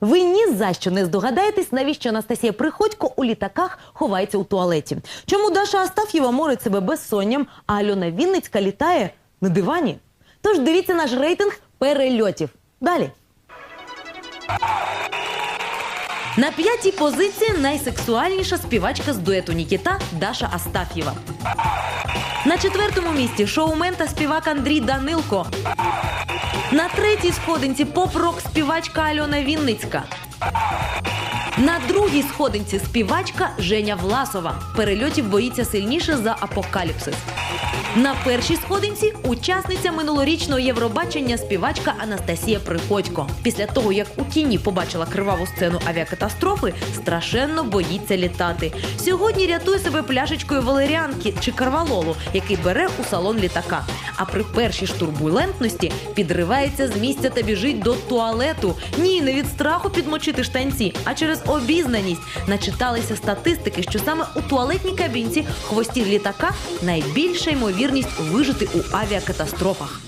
та що не здогадаєтесь, навіщо Анастасія Приходько у літаках ховається у туалеті. Чому Даша Астаф'єва морить себе безсонням, а Альона Вінницька літає на дивані? Тож дивіться наш рейтинг перельотів. Далі. На п'ятій позиції найсексуальніша співачка з дуету Нікіта Даша Астаф'єва. На четвертому місці шоумен та співак Андрій Данилко. На третій сходинці поп-рок співачка Альона Вінницька. На другій сходинці співачка Женя Власова. Перельотів боїться сильніше за апокаліпсис. На першій сходинці учасниця минулорічного Євробачення співачка Анастасія Приходько. Після того, як у кіні побачила криваву сцену авіакатастрофи, страшенно боїться літати. Сьогодні рятує себе пляшечкою валеріанки чи карвалолу, який бере у салон літака. А при першій ж турбулентності підривається з місця та біжить до туалету. Ні, не від страху підмочити штанці, а через обізнаність. Начиталися статистики, що саме у туалетній кабінці хвостів літака найбільша ймовірність вижити у авіакатастрофах.